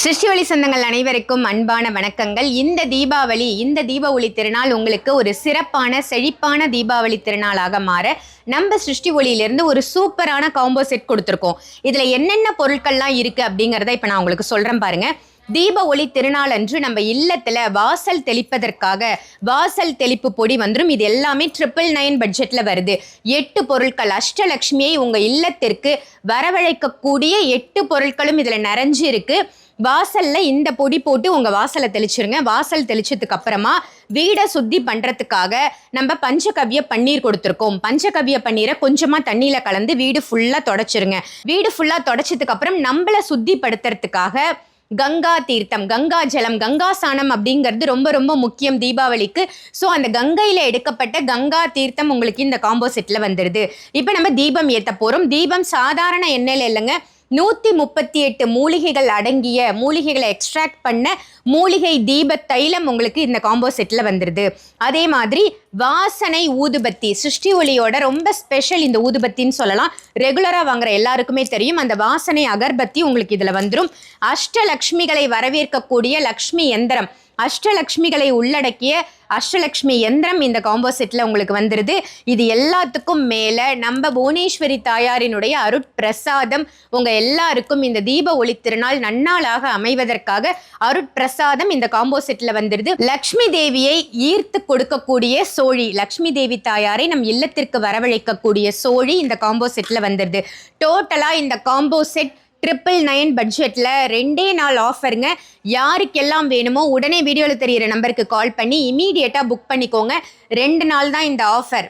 சிருஷ்டிவழி சொந்தங்கள் அனைவருக்கும் அன்பான வணக்கங்கள். இந்த தீபாவளி இந்த தீப ஒளி திருநாள் உங்களுக்கு ஒரு சிறப்பான செழிப்பான தீபாவளி திருநாளாக மாற நம்ம சிருஷ்டி ஒளியிலிருந்து ஒரு சூப்பரான காம்போ செட் கொடுத்துருக்கோம். இதில் என்னென்ன பொருட்கள்லாம் இருக்குது அப்படிங்கிறத இப்போ நான் உங்களுக்கு சொல்கிறேன் பாருங்கள் தீப ஒளி திருநாள் அன்று நம்ம இல்லத்தில் வாசல் தெளிப்பதற்காக வாசல் தெளிப்பு பொடி வந்துடும் இது எல்லாமே ட்ரிபிள் நைன் பட்ஜெட்டில் வருது. எட்டு பொருட்கள் அஷ்டலக்ஷ்மியை உங்கள் இல்லத்திற்கு வரவழைக்கக்கூடிய எட்டு பொருட்களும் இதில் நிறைஞ்சுருக்கு. வாசலில் இந்த பொடி போட்டு உங்கள் வாசலை தெளிச்சிருங்க. வாசல் தெளிச்சதுக்கு அப்புறமா வீடை சுத்தி பண்ணுறதுக்காக நம்ம பஞ்சகவ்ய பன்னீர் கொடுத்துருக்கோம். பஞ்சகவ்ய பன்னீரை கொஞ்சமாக தண்ணியில் கலந்து வீடு ஃபுல்லாக தொடச்சிருங்க. வீடு ஃபுல்லாக தொடச்சதுக்கு அப்புறம் சுத்திப்படுத்துறதுக்காக கங்கா தீர்த்தம் கங்கா ஜலம் கங்கா சாணம் அப்படிங்கிறது ரொம்ப ரொம்ப முக்கியம் தீபாவளிக்கு. ஸோ அந்த கங்கையில் எடுக்கப்பட்ட கங்கா தீர்த்தம் உங்களுக்கு இந்த காம்போ செட்டில் வந்துடுது இப்போ நம்ம தீபம் ஏற்ற போகிறோம் தீபம் சாதாரண எண்ணெயில் இல்லைங்க. நூற்றி முப்பத்தி எட்டு மூலிகைகள் அடங்கிய மூலிகைகளை எக்ஸ்ட்ராக்ட் பண்ண மூலிகை தீப தைலம் உங்களுக்கு இந்த காம்போ செட்டில் வந்துடுது அதே மாதிரி வாசனை ஊதுபத்தி சிருஷ்டி ஒளியோட ரொம்ப ஸ்பெஷல் இந்த ஊதுபத்தின்னு சொல்லலாம். ரெகுலராக வாங்குற எல்லாருக்குமே தெரியும். அந்த வாசனை அகர்பத்தி உங்களுக்கு இதில் வந்துடும் அஷ்டலக்ஷ்மிகளை வரவேற்கக்கூடிய லக்ஷ்மி எந்திரம். அஷ்டலக்ஷ்மிகளை உள்ளடக்கிய அஷ்டலக்ஷ்மி எந்திரம் இந்த காம்போசிட்டில் உங்களுக்கு வந்துடுது இது எல்லாத்துக்கும் மேலே நம்ம புவனேஸ்வரி தாயாரினுடைய அருட்பிரசாதம் உங்கள் எல்லாருக்கும் இந்த தீப ஒளி திருநாள் நன்னாளாக அமைவதற்காக அருட்பிரசாதம் இந்த காம்போசிட்டில் வந்துடுது லக்ஷ்மி தேவியை ஈர்த்து கொடுக்கக்கூடிய சோழி லக்ஷ்மி தேவி தாயாரை நம் இல்லத்திற்கு வரவழைக்கக்கூடிய சோழி இந்த காம்போசிட்டில் வந்துடுது டோட்டலாக இந்த காம்போசெட் ட்ரிபிள் நைன் பட்ஜெட்டில் ரெண்டே நாள் ஆஃபருங்க யாருக்கெல்லாம் வேணுமோ உடனே வீடியோவில் தெரியிற நம்பருக்கு கால் பண்ணி இமீடியட்டாக புக் பண்ணிக்கோங்க. ரெண்டு நாள் தான் இந்த ஆஃபர்